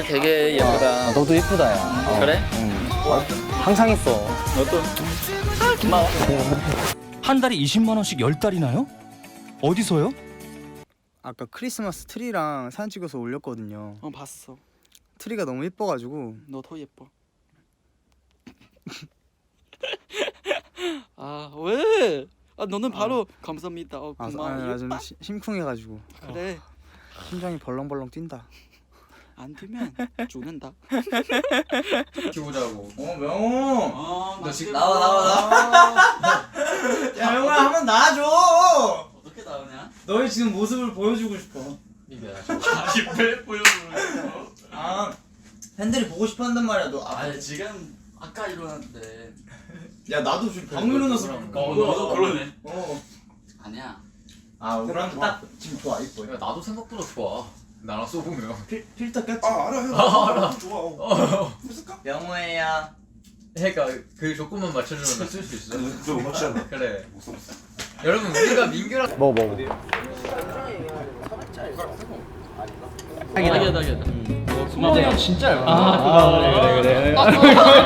오늘 되게 예쁘다. 너도 예쁘다 야 어. 그래? 응. 항상 있어 너도 고마워. 한 달에 20만 원씩 10달이나요? 어디서요? 아까 크리스마스 트리랑 사진 찍어서 올렸거든요. 어 봤어. 트리가 너무 예뻐가지고 너 더 예뻐. 아 왜? 아 너는 바로 감사합니다. 어, 아, 고마워. 아, 나좀 시- 심쿵해가지고 그래. 심장이 벌렁벌렁 뛴다. 안 되면 죽는다. 키우자고 어 명호. 어, 너 지금 나와 나와 나와 야 명호야 한번 나와줘. 어떻게 나오냐? 너의 지금 모습을 보여주고 싶어. 아니 왜 보여주는 아 팬들이 보고 싶어 한단 말이야 너. 아, 아니 지금 아까 일어났는데. 야 나도 지금 방금 일어나서 어 너도 그러네. 어. 아니야. 아 우랑 딱 지금 좋아 이뻐. 야 나도 생각보다 좋아 나랑 쏘보면 필 필터 꼈지? 아 알아 형. 명호야. 그러니까 그 조건만 맞춰주면 쓸 수 있어 너못 맞추잖아. 그래 여러분 우리가 민규랑 먹어 먹어 딱이다 딱이다. 고마워. 진짜 얇아 아, 그래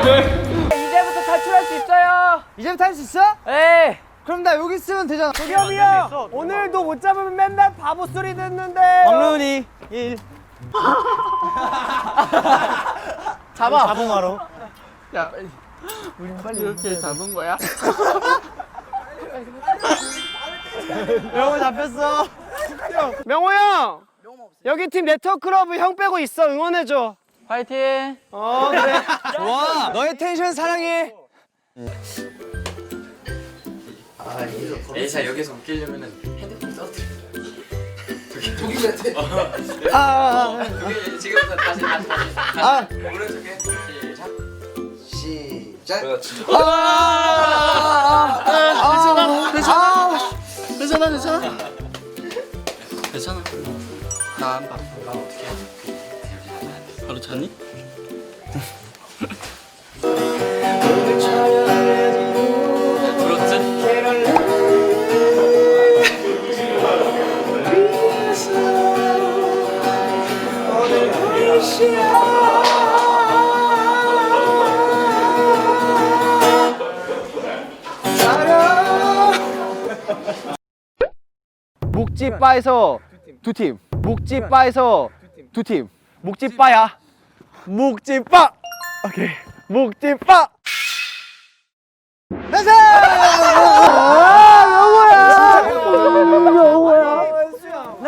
그래. 이제부터 탈출할 수 있어요. 이제부터 할 수 있어? 네. 그럼 나 여기 있으면 되잖아. 도겸이 형, 오늘도 못 잡으면 맨날 바보 소리 듣는데. 왕룬이 1. 잡아. 자봉하러. 이렇게 잡은 거야? 명호 잡혔어. 명호 형. 여기 팀 네트워크러브 형 빼고 있어. 응원해 줘. 파이팅. 어 그래. 좋아. 너의 텐션 사랑해. 에이사 여기서 웃기려면은 핸드폰 떠들어 아, 아, 아. 저기 지금부터 다시 다시 다시 아. 오른쪽에 시작 시작. 아, 괜찮아. 괜찮아 괜찮아. 괜찮아. 나안 봐. 나 어떻게 해? 바로 자니? 묵찌바에서 두 팀. 묵찌바에서 두 팀. 묵찌바야. 묵찌바. 오케이. 묵찌바.